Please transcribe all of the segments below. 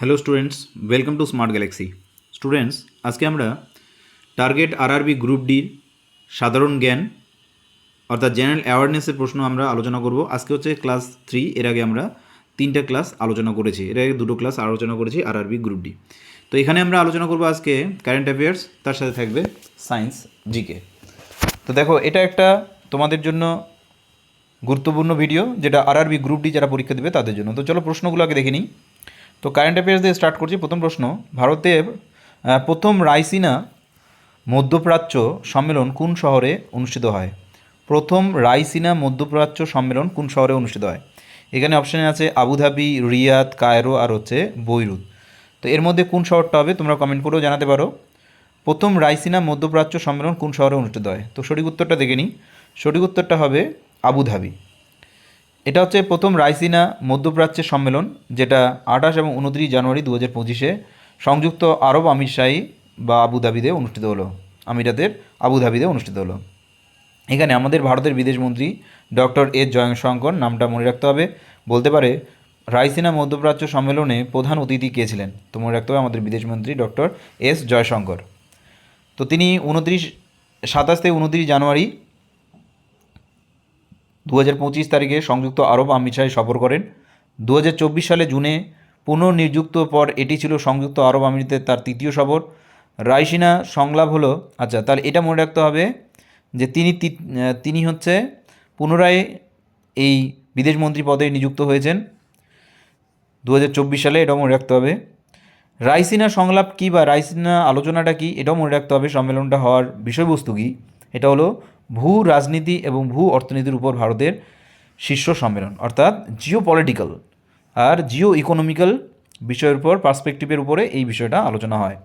Hello students welcome to Smart Galaxy students আজকে আমরা target RRB group ডির সাধারণ জ্ঞান, অর্থাৎ জেনারেল অ্যাওয়ারনেসের প্রশ্ন আমরা আলোচনা করব। আজকে হচ্ছে ক্লাস থ্রি এর আগে আমরা তিনটা ক্লাস আলোচনা করেছি। এর আগে দুটো ক্লাস আলোচনা করেছি আরআরবি গ্রুপ ডি তো এখানে আমরা আলোচনা করব আজকে কারেন্ট অ্যাফেয়ার্স তার সাথে থাকবে সায়েন্স জিকে তো দেখো, এটা একটা তোমাদের জন্য গুরুত্বপূর্ণ ভিডিও যেটা আরআরবি গ্রুপ ডি যারা পরীক্ষা দেবে তাদের জন্য। তো চলো প্রশ্নগুলো আগে দেখে নিই। তো কারেন্ট অ্যাফেয়ার্স দিয়ে স্টার্ট করছি, প্রথম প্রশ্ন। ভারতের প্রথম রাইসিনা মধ্যপ্রাচ্য সম্মেলন কোন শহরে অনুষ্ঠিত হয়? প্রথম রাইসিনা মধ্যপ্রাচ্য সম্মেলন কোন শহরে অনুষ্ঠিত হয়? এখানে অপশানে আছে আবুধাবি, রিয়াদ, কায়রো আর হচ্ছে বৈরুত। তো এর মধ্যে কোন শহরটা হবে তোমরা কমেন্ট করেও জানাতে পারো। প্রথম রাইসিনা মধ্যপ্রাচ্য সম্মেলন কোন শহরে অনুষ্ঠিত হয়? তো সঠিক উত্তরটা দেখে নিই। সঠিক উত্তরটা হবে আবুধাবি। এটা হচ্ছে প্রথম রাইসিনা মধ্যপ্রাচ্যের সম্মেলন, যেটা আঠাশ এবং উনত্রিশ জানুয়ারি দু হাজার পঁচিশে সংযুক্ত আরব আমিরশাহী বা আবুধাবিতে অনুষ্ঠিত হলো। আমিরাতের আবুধাবিতে অনুষ্ঠিত হলো। এখানে আমাদের ভারতের বিদেশমন্ত্রী ডক্টর এস জয়শঙ্কর নামটা মনে রাখতে হবে। বলতে পারে, রাইসিনা মধ্যপ্রাচ্য সম্মেলনে প্রধান অতিথি কে ছিলেন? তো মনে রাখতে হবে আমাদের বিদেশমন্ত্রী ডক্টর এস জয়শঙ্কর। তো তিনি উনত্রিশ, সাতাশ থেকে উনত্রিশ জানুয়ারি দু হাজার পঁচিশ তারিখে সংযুক্ত আরব আমিরশাহী সফর করেন। দু হাজার চব্বিশ সালে জুনে পুনর্নিযুক্ত পর এটি ছিল সংযুক্ত আরব আমিরাতের তার তৃতীয় সফর। রাইসিনা সংলাপ হলো আচ্ছা তাহলে এটা মনে রাখতে হবে যে তিনি তিনি হচ্ছে পুনরায় এই বিদেশমন্ত্রী পদে নিযুক্ত হয়েছেন। দু হাজার চব্বিশ সালে এটাও মনে রাখতে হবে। রাইসিনা সংলাপ কী বা রাইসিনা আলোচনাটা কী, এটাও মনে রাখতে হবে। সম্মেলনটা হওয়ার বিষয়বস্তু কী, এটা হলো ভূ রাজনীতি এবং ভূ অর্থনীতির উপর ভারতের শীর্ষ সম্মেলন, অর্থাৎ জিও পলিটিক্যাল আর জিও ইকোনমিক্যাল বিষয়ের উপর পার্সপেক্টিভের উপরে এই বিষয়টা আলোচনা হয়।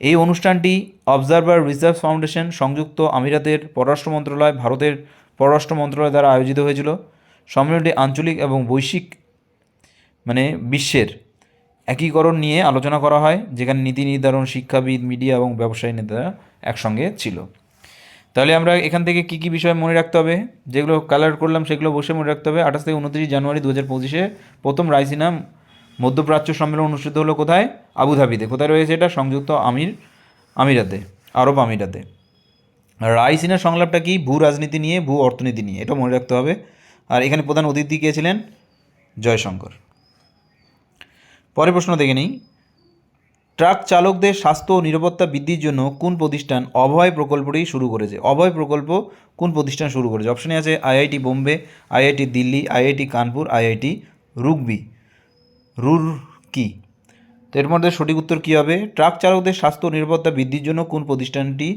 এই অনুষ্ঠানটি অবজারভার রিসার্চ ফাউন্ডেশন সংযুক্ত আমিরাতের পররাষ্ট্র মন্ত্রণালয়, ভারতের পররাষ্ট্র মন্ত্রণালয় দ্বারা আয়োজিত হয়েছিল। সম্মেলনটি আঞ্চলিক এবং বৈশ্বিক মানে বিশ্বের একীকরণ নিয়ে আলোচনা করা হয়, যেখানে নীতি নির্ধারণ, শিক্ষাবিদ, মিডিয়া এবং ব্যবসায়ী নেতারা একসঙ্গে ছিল। তাহলে আমরা এখান থেকে কী কী বিষয় মনে রাখতে হবে? যেগুলো কালার করলাম, সেগুলো বসে মনে রাখতে হবে। আঠাশ থেকে উনত্রিশ জানুয়ারি দু হাজার পঁচিশে প্রথম রাইসিনা মধ্যপ্রাচ্য সম্মেলন অনুষ্ঠিত হলো কোথায়? আবুধাবিতে। কোথায় রয়েছে এটা? সংযুক্ত আমির, আমিরাতে, আরব আমিরাতে। রাইসিনা সংলাপটা কি? ভূ রাজনীতি নিয়ে, ভূ অর্থনীতি নিয়ে। এটা মনে রাখতে হবে। আর এখানে প্রধান অতিথি কে ছিলেন? জয়শঙ্কর। পরের প্রশ্ন দেখে নিই। ট্রাক চালকদের স্বাস্থ্য ও নিরাপত্তা বৃদ্ধির জন্য কোন প্রতিষ্ঠান অভয় প্রকল্পটি শুরু করেছে? অভয় প্রকল্প কোন প্রতিষ্ঠান শুরু করেছে? অপশনে আছে IIT Bombay, IIT Delhi, IIT Kanpur, IIT রুগবি। Roorkee. তো এর মধ্যে সঠিক উত্তর কী হবে? ট্রাক চালকদের স্বাস্থ্য ও নিরাপত্তা বৃদ্ধির জন্য কোন প্রতিষ্ঠানটি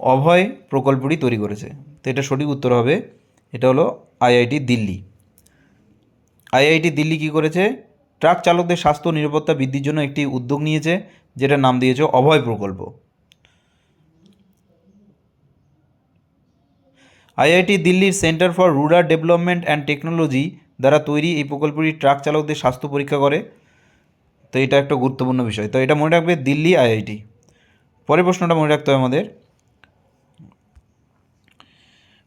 অভয় প্রকল্পটি তৈরি করেছে? তো এটা সঠিক উত্তর হবে, এটা হলো আইআইটি দিল্লি। আইআইটি দিল্লি কী করেছে? ট্রাক চালকদের স্বাস্থ্য নিরাপত্তা বৃদ্ধির জন্য একটি উদ্যোগ নিয়েছে, যেটার নাম দিয়েছে অভয় প্রকল্প। আইআইটি দিল্লির centre for rural development and technology দ্বারা তৈরি এই প্রকল্পটি ট্রাক চালকদের স্বাস্থ্য পরীক্ষা করে। তো এটা একটা গুরুত্বপূর্ণ বিষয়। তো এটা মনে রাখবে দিল্লি আইআইটি। পরের প্রশ্নটা মনে রাখতে হবে আমাদের।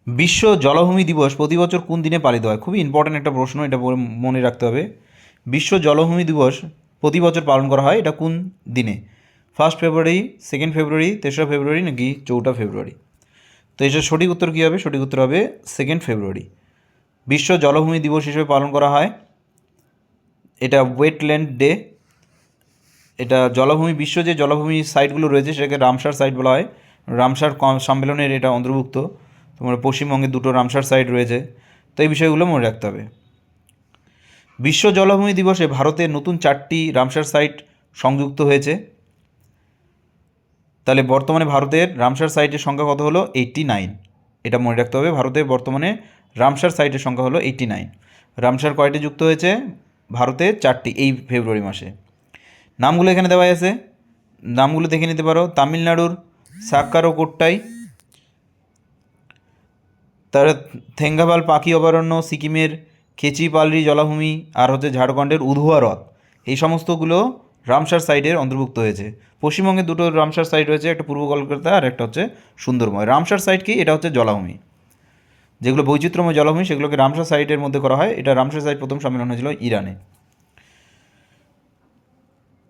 বিশ্ব জলভূমি দিবস প্রতি বছর কোন দিনে পালিত হয়? খুবই ইম্পর্ট্যান্ট একটা প্রশ্ন, এটা মনে রাখতে হবে। বিশ্ব জলভূমি দিবস প্রতি বছর পালন করা হয়, এটা কোন দিনে? ফার্স্ট ফেব্রুয়ারি সেকেন্ড ফেব্রুয়ারি তেসরা ফেব্রুয়ারি নাকি চৌঠা ফেব্রুয়ারি তো এটার সঠিক উত্তর কী হবে? সঠিক উত্তর হবে সেকেন্ড ফেব্রুয়ারি বিশ্ব জলভূমি দিবস হিসেবে পালন করা হয়, এটা ওয়েটল্যান্ড ডে এটা জলভূমি, বিশ্ব যে জলভূমি সাইটগুলো রয়েছে, সেটাকে রামসার সাইট বলা হয়। রামসার সম্মেলনের এটা অন্তর্ভুক্ত। তোমার পশ্চিমবঙ্গে দুটো রামসার সাইট রয়েছে। তো এই বিষয়গুলো মনে রাখতে হবে। বিশ্ব জলভূমি দিবসে ভারতের নতুন চারটি রামসার সাইট সংযুক্ত হয়েছে। তাহলে বর্তমানে ভারতের রামসার সাইটের সংখ্যা কত হলো? এইট্টি নাইন এটা মনে রাখতে হবে ভারতের বর্তমানে রামসার সাইটের সংখ্যা হলো এইট্টি নাইন রামসার কয়টি যুক্ত হয়েছে? ভারতে চারটি এই ফেব্রুয়ারি মাসে। নামগুলো এখানে দেওয়া আছে। নামগুলো দেখে নিতে পারো। তামিলনাড়ুর সাক্কারো কোট্টাই তার থেঙ্গাভাল পাখি অভয়ারণ্য, সিকিমের খেচিপালরি জলাভূমি আর হচ্ছে ঝাড়খণ্ডের উধুয়া হ্রদ। এই সমস্তগুলো রামসার সাইডের অন্তর্ভুক্ত হয়েছে। পশ্চিমবঙ্গে দুটো রামসার সাইড রয়েছে, একটা পূর্ব কলকাতা আর একটা হচ্ছে সুন্দরময় রামসার সাইড কি? এটা হচ্ছে জলাভূমি। যেগুলো বৈচিত্র্যময় জলাভূমি, সেগুলোকে রামসার সাইটের মধ্যে করা হয়। এটা রামসার সাইট প্রথম সম্মেলন হয়েছিল ইরানে।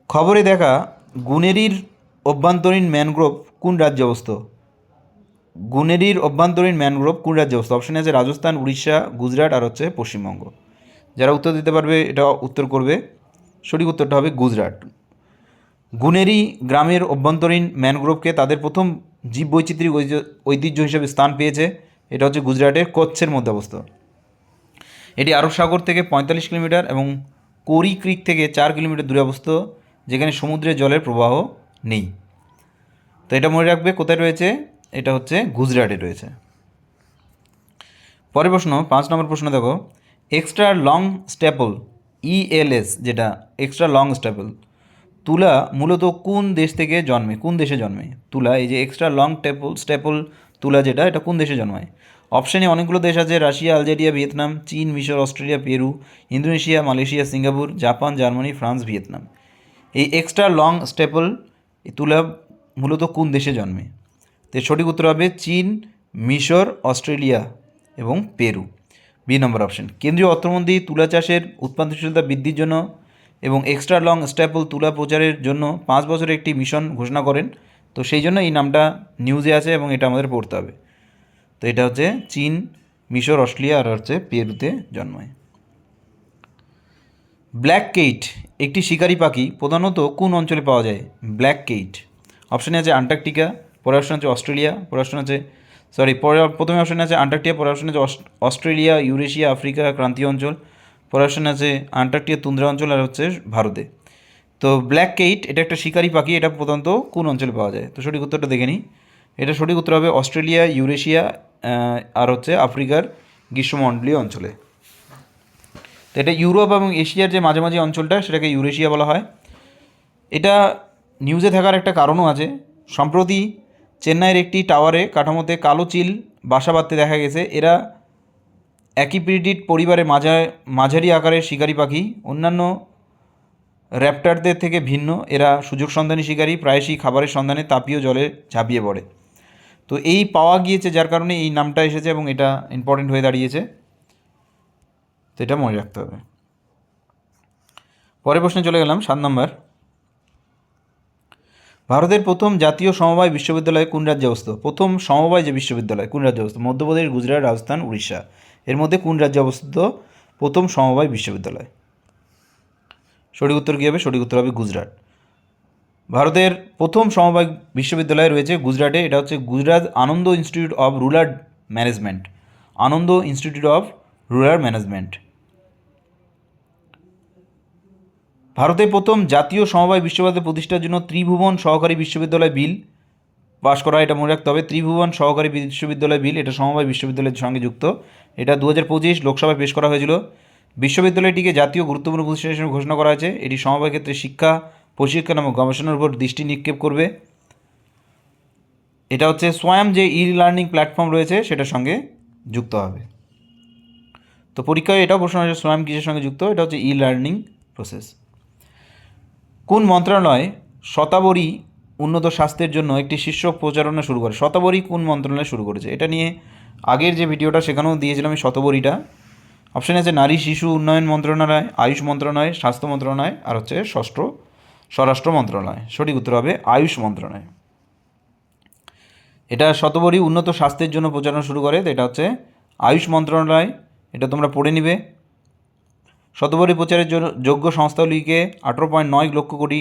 খবরে দেখা, গুনেরির অভ্যন্তরীণ ম্যানগ্রোভ কোন রাজ্যে অবস্থিত? গুনেরির অভ্যন্তরীণ ম্যানগ্রোভ কোন রাজ্যে অবস্থিত? অপশানে আছে রাজস্থান, উড়িষ্যা, গুজরাট আর হচ্ছে পশ্চিমবঙ্গ। যারা উত্তর দিতে পারবে, এটা উত্তর করবে। সঠিক উত্তরটা হবে গুজরাট। গুনেরি গ্রামের অভ্যন্তরীণ ম্যানগ্রোভকে তাদের প্রথম জীববৈচিত্র্যিক ঐতিহ্য- ঐতিহ্য হিসেবে স্থান পেয়েছে। এটা হচ্ছে গুজরাটের কচ্ছের মধ্যে অবস্থিত। এটি আরব সাগর থেকে পঁয়তাল্লিশ কিলোমিটার এবং কোরি ক্রিক থেকে চার কিলোমিটার দূরে অবস্থিত, যেখানে সমুদ্রের জলের প্রবাহ নেই। তো এটা মনে রাখবে, কোথায় রয়েছে? এটা হচ্ছে গুজরাটে রয়েছে। পরের প্রশ্ন, পাঁচ নম্বর প্রশ্ন দেখো। এক্সট্রা লং স্ট্যাপল ইএলএস যেটা এক্সট্রা লং স্ট্যাপল তুলা মূলত কোন দেশ থেকে জন্মে? কোন দেশে জন্মে? তুলা, এই যে এক্সট্রা লং টেপল স্ট্যাপল তুলা যেটা, এটা কোন দেশে জন্মায়? অপশানে অনেকগুলো দেশ আছে, রাশিয়া, আলজেরিয়া, ভিয়েতনাম, চীন, মিশর, Australia, Peru, Indonesia, Malaysia, Singapore, Japan, Germany, France, Vietnam. এই এক্সট্রা লং স্টেপল তুলা মূলত কোন দেশে জন্মে? তো সঠিক উত্তর হবে চীন, মিশর, অস্ট্রেলিয়া এবং পেরু। বি নম্বর অপশন কেন্দ্রীয় অর্থমন্ত্রী তুলা চাষের উৎপাদনশীলতা বৃদ্ধির জন্য এবং এক্সট্রা লং স্ট্যাপল তুলা প্রচারের জন্য পাঁচ বছরের একটি মিশন ঘোষণা করেন। তো সেই জন্য এই নামটা নিউজে আছে এবং এটা আমাদের পড়তে হবে। তো এটা হচ্ছে চীন, মিশর, অস্ট্রেলিয়া আর হচ্ছে পেরুতে জন্মায়। ব্ল্যাক কেইট একটি শিকারী পাখি প্রধানত কোন অঞ্চলে পাওয়া যায়? ব্ল্যাক কেইট অপশানে আছে আন্টার্কটিকা পরের অপশন আছে অস্ট্রেলিয়া পরের অপশন আছে সরি পরে প্রথমে অপশানে আছে আন্টার্কটিকা পরের অপশন আছে অস- অস্ট্রেলিয়া, ইউরেশিয়া, আফ্রিকা, ক্রান্তীয় অঞ্চল পরের অপশন আছে আন্টার্কটিকা তুন্দ্রা অঞ্চল আর হচ্ছে ভারতে। তো ব্ল্যাক কেইট, এটা একটা শিকারী পাখি, এটা প্রধানত কোন অঞ্চলে পাওয়া যায়? তো সঠিক উত্তরটা দেখে নিই। এটা সঠিক উত্তর হবে অস্ট্রেলিয়া, ইউরেশিয়া আর হচ্ছে আফ্রিকার গ্রীষ্মমণ্ডলীয় অঞ্চলে। তো এটা ইউরোপ এবং এশিয়ার যে মাঝামাঝি অঞ্চলটা, সেটাকে ইউরেশিয়া বলা হয়। এটা নিউজে থাকার একটা কারণও আছে। সম্প্রতি চেন্নাইয়ের একটি টাওয়ারে কাঠামোতে কালো চিল বাসা বাঁধতে দেখা গেছে। এরা অ্যাকিপিডিট পরিবারে মাঝা, মাঝারি আকারের শিকারী পাখি। অন্যান্য র্যাপটারদের থেকে ভিন্ন। এরা সুযোগ সন্ধানী শিকারী, প্রায়শই খাবারের সন্ধানে তাপীয় জলে ঝাঁপিয়ে পড়ে। তো এই পাওয়া গিয়েছে যার কারণে এই নামটা এসেছে এবং এটা ইম্পর্টেন্ট হয়ে দাঁড়িয়েছে। তো এটা মনে রাখতে হবে। পরের প্রশ্নে চলে গেলাম, সাত নম্বর। ভারতের প্রথম জাতীয় সমবায় বিশ্ববিদ্যালয় কোন রাজ্যে অবস্থিত? প্রথম সমবায় যে বিশ্ববিদ্যালয়, কোন রাজ্যে অবস্থিত? মধ্যপ্রদেশ, গুজরাট, রাজস্থান, উড়িষ্যা। এর মধ্যে কোন রাজ্যে অবস্থিত? প্রথম সমবায় বিশ্ববিদ্যালয়। সঠিক উত্তর কী হবে? সঠিক উত্তর হবে গুজরাট। ভারতের প্রথম সমবায় বিশ্ববিদ্যালয় রয়েছে গুজরাটে। এটা হচ্ছে Gujarat Anand institute of rural management. Anand institute of rural management. ভারতের প্রথম জাতীয় সমবায় বিশ্ববিদ্যালয় প্রতিষ্ঠার জন্য ত্রিভুবন সহকারী বিশ্ববিদ্যালয় বিল পাশ করা এটা মনে রাখতে হবে। ত্রিভুবন সহকারী বিশ্ববিদ্যালয় বিল, এটা সমবায় বিশ্ববিদ্যালয়ের সঙ্গে যুক্ত। এটা দু হাজার পঁচিশ লোকসভায় পেশ করা হয়েছিল। বিশ্ববিদ্যালয়টিকে জাতীয় গুরুত্বপূর্ণ প্রতিষ্ঠান হিসেবে ঘোষণা করা হয়েছে। এটি সমবায় ক্ষেত্রে শিক্ষা, প্রশিক্ষণ এবং গবেষণার উপর দৃষ্টি নিক্ষেপ করবে। এটা হচ্ছে স্বয়ং যে ই লার্নিং প্ল্যাটফর্ম রয়েছে, সেটার সঙ্গে যুক্ত হবে। তো পরীক্ষায় এটাও প্রশ্ন হয়েছে স্বয়ং কিসের সঙ্গে যুক্ত? এটা হচ্ছে ই লার্নিং প্রসেস কোন মন্ত্রণালয় শতাবরী উন্নত স্বাস্থ্যের জন্য একটি শীর্ষক প্রচারণা শুরু করে? শতাবরী কোন মন্ত্রণালয় শুরু করেছে? এটা নিয়ে আগের যে ভিডিওটা সেখানেও দিয়েছিলাম আমি শতবরীটা। অপশানে আছে নারী শিশু উন্নয়ন মন্ত্রণালয়, আয়ুষ মন্ত্রণালয়, স্বাস্থ্য মন্ত্রণালয় আর হচ্ছে ষষ্ঠ স্বরাষ্ট্র মন্ত্রণালয়। সঠিক উত্তর হবে আয়ুষ মন্ত্রণালয়। এটা শতবরী উন্নত স্বাস্থ্যের জন্য প্রচারণা শুরু করে। তো এটা হচ্ছে আয়ুষ মন্ত্রণালয়। এটা তোমরা পড়ে নিবে। শতবরী প্রচারের জন্য যোগ্য সংস্থাগুলিকে আঠেরো পয়েন্ট নয় লক্ষ কোটি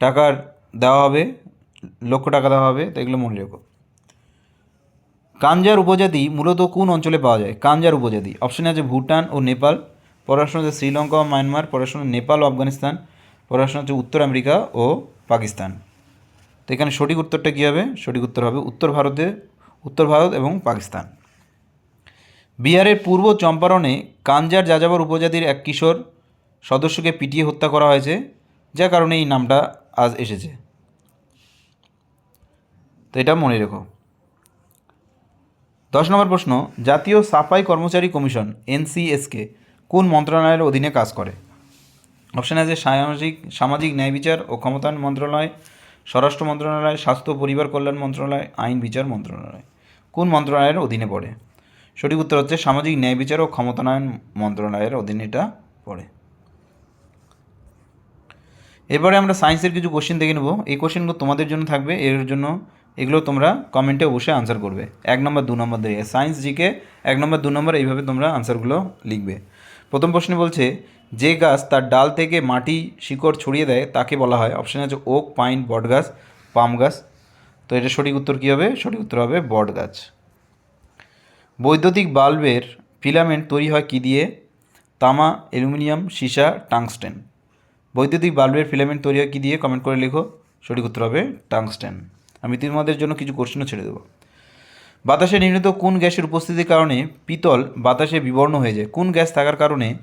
টাকার দেওয়া হবে, লক্ষ টাকা দেওয়া হবে, তো এগুলো রেখো। কাঞ্জার উপজাতি মূলত কোন অঞ্চলে পাওয়া যায়? কাঞ্জার উপজাতি। অপশনে আছে ভুটান ও নেপাল পড়াশোনা আছে শ্রীলঙ্কা ও মায়ানমার পড়াশোনা নেপাল ও আফগানিস্তান পড়াশোনা হচ্ছে উত্তর আমেরিকা ও পাকিস্তান। তো এখানে সঠিক উত্তরটা কী হবে? সঠিক উত্তর হবে উত্তর ভারতে, উত্তর ভারত এবং পাকিস্তান। বিহারের পূর্ব চম্পারণে কাঞ্জার যাযাবর উপজাতির এক কিশোর সদস্যকে পিটিয়ে হত্যা করা হয়েছে, যার কারণে এই নামটা আজ এসেছে। তো এটা মনে রেখো। দশ নম্বর প্রশ্ন, জাতীয় সাফাই কর্মচারী কমিশন, এনসিএসকে, কোন মন্ত্রণালয়ের অধীনে কাজ করে? অপশান আছে, সামাজিক সামাজিক ন্যায় বিচার ও ক্ষমতায়ন মন্ত্রণালয়, স্বরাষ্ট্র মন্ত্রণালয়, স্বাস্থ্য পরিবার কল্যাণ মন্ত্রণালয়, আইন বিচার মন্ত্রণালয়। কোন মন্ত্রণালয়ের অধীনে পড়ে? সঠিক উত্তর হচ্ছে সামাজিক ন্যায় বিচার ও ক্ষমতায়ন মন্ত্রণালয়ের অধীনে এটা পড়ে। এরপরে আমরা সায়েন্সের কিছু কোশ্চেন দেখে নেব। এই কোশ্চেনগুলো তোমাদের জন্য থাকবে। এর জন্য এগুলো তোমরা কমেন্টে অবশ্যই আনসার করবে। এক নম্বর দু নম্বর দিয়ে। সায়েন্স জিকে এক নম্বর দু নম্বর এইভাবে তোমরা আনসারগুলো লিখবে। প্রথম প্রশ্নে বলছে, যে গাছ তার ডাল থেকে মাটি শিকড় ছড়িয়ে দেয় তাকে বলা হয়। অপশান আছে ওক পাইন বট গাছ পাম গাছ। তো এটা সঠিক উত্তর কী হবে? সঠিক উত্তর হবে বট গাছ বৈদ্যুতিক বাল্বের ফিলামেন্ট তৈরি হয় কী দিয়ে? তামা, অ্যালুমিনিয়াম, সীসা, টাংস্টেন। বৈদ্যুতিক বাল্বের ফিলামেন্ট তৈরি হয় কী দিয়ে? কমেন্ট করে লেখো। সঠিক উত্তর হবে টাংস্টেন। আমি তোমাদের জন্য কিছু কোশ্চেনও ছেড়ে দেবো। বাতাসে নির্মিত কোন গ্যাসের উপস্থিতির কারণে পিতল বাতাসে বিবর্ণ হয়ে যায়? কোন গ্যাস থাকার কারণে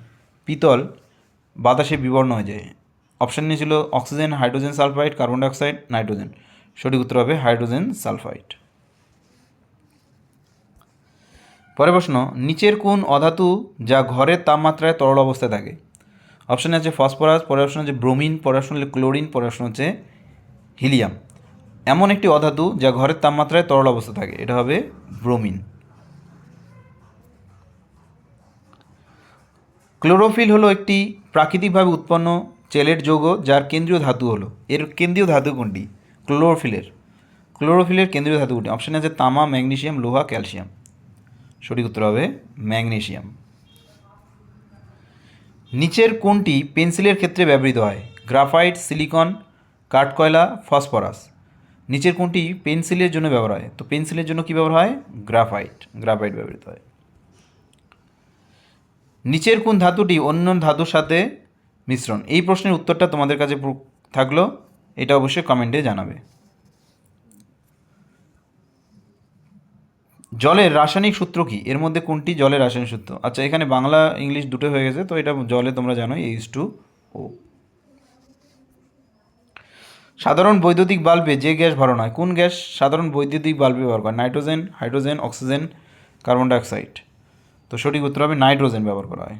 পিতল বাতাসে বিবর্ণ হয়ে যায়? অপশান নিয়েছিল oxygen, hydrogen sulphide, carbon dioxide, nitrogen. সঠিক উত্তর হবে হাইড্রোজেন সালফাইড। পরে প্রশ্ন, নিচের কোন অধাতু যা ঘরের তাপমাত্রায় তরল অবস্থায় থাকে? অপশানে আছে ফসফরাস পরের অপশন আছে ব্রোমিন পরের অপশন ক্লোরিন পরের অপশন হচ্ছে হিলিয়াম এমন একটি অধাতু যা ঘরের তাপমাত্রায় তরল অবস্থা থাকে, এটা হবে ব্রোমিন ক্লোরোফিল হলো একটি প্রাকৃতিকভাবে উৎপন্ন চেলের যৌগ যার কেন্দ্রীয় ধাতু হলো। এর কেন্দ্রীয় ধাতু কোনটি? ক্লোরোফিলের ক্লোরোফিলের কেন্দ্রীয় ধাতু কোনটি? অপশানে আছে তামা, ম্যাগনেসিয়াম, লোহা, ক্যালসিয়াম। সঠিক উত্তর হবে ম্যাগনেসিয়াম নিচের কোনটি পেন্সিলের ক্ষেত্রে ব্যবহৃত হয়। গ্রাফাইট, সিলিকন, কাঠকয়লা, ফসফরাস। নিচের কোনটি পেন্সিলের জন্য ব্যবহার হয়। তো পেন্সিলের জন্য কী ব্যবহার হয়? গ্রাফাইট। গ্রাফাইট ব্যবহৃত হয়। নিচের কোন ধাতুটি অন্য ধাতুর সাথে মিশ্রণ। এই প্রশ্নের উত্তরটা তোমাদের কাছে থাকল। এটা অবশ্যই কমেন্টে জানাবে। জলের রাসায়নিক সূত্র কি? এর মধ্যে কোনটি জলের রাসায়নিক সূত্র? আচ্ছা এখানে বাংলা, ইংলিশ দুটো হয়ে গেছে, তো এটা জলে তোমরা জানো এইচ টু ও সাধারণ বৈদ্যুতিক বাল্বে যে গ্যাস ভরানো হয় কোন গ্যাস সাধারণ বৈদ্যুতিক বাল্বে ব্যবহার করে? Nitrogen, hydrogen, oxygen, carbon dioxide. তো সঠিক উত্তর হবে নাইট্রোজেন ব্যবহার করা হয়।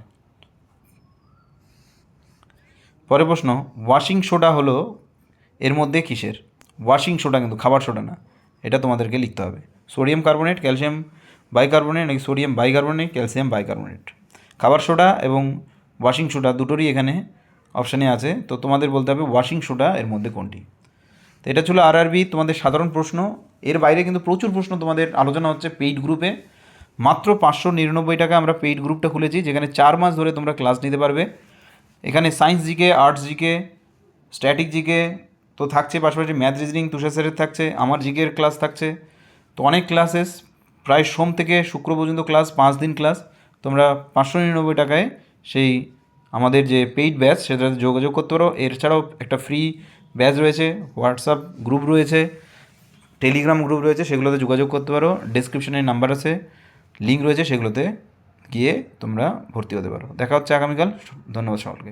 পরে প্রশ্ন, ওয়াশিং সোডা হলো এর মধ্যে কিসের? ওয়াশিং সোডা কিন্তু খাবার সোডা না, এটা তোমাদেরকে লিখতে হবে। সোডিয়াম কার্বনেট, ক্যালসিয়াম বাইকার্বনেট নাকি সোডিয়াম বাইকার্বনেট, ক্যালসিয়াম বাইকার্বনেট? খাবার সোডা এবং ওয়াশিং সোডা দুটোরই এখানে অপশানে আছে। তো তোমাদের বলতে হবে ওয়াশিং সোডা এর মধ্যে কোনটি? তো এটা ছিল আরআরবি তোমাদের সাধারণ প্রশ্ন। এর বাইরে কিন্তু প্রচুর প্রশ্ন তোমাদের আলোচনা হচ্ছে পেইড গ্রুপে মাত্র পাঁচশো নিরানব্বই টাকা আমরা পেইড গ্রুপটা খুলেছি, যেখানে চার মাস ধরে তোমরা ক্লাস নিতে পারবে। এখানে science GK arts GK static GK তো থাকছে পাশাপাশি ম্যাথ রিজনিং তুষার স্যারের থাকছে, আমার জিকের ক্লাস থাকছে। অনেক ক্লাসেস প্রায় সোম থেকে শুক্র পর্যন্ত ক্লাস পাঁচ দিন ক্লাস তোমরা পাঁচশো নিরানব্বই টাকায় সেই আমাদের যে পেইড ব্যাচ সেটাতে যোগাযোগ করতে পারো। এছাড়াও একটা ফ্রি ব্যাচ রয়েছে হোয়াটসঅ্যাপ গ্রুপ রয়েছে টেলিগ্রাম গ্রুপ রয়েছে, সেগুলোতে যোগাযোগ করতে পারো। ডেসক্রিপশনে নাম্বার আছে লিঙ্ক রয়েছে, সেগুলোতে গিয়ে তোমরা ভর্তি হতে পারো। দেখা হচ্ছে আগামীকাল। ধন্যবাদ সকলকে।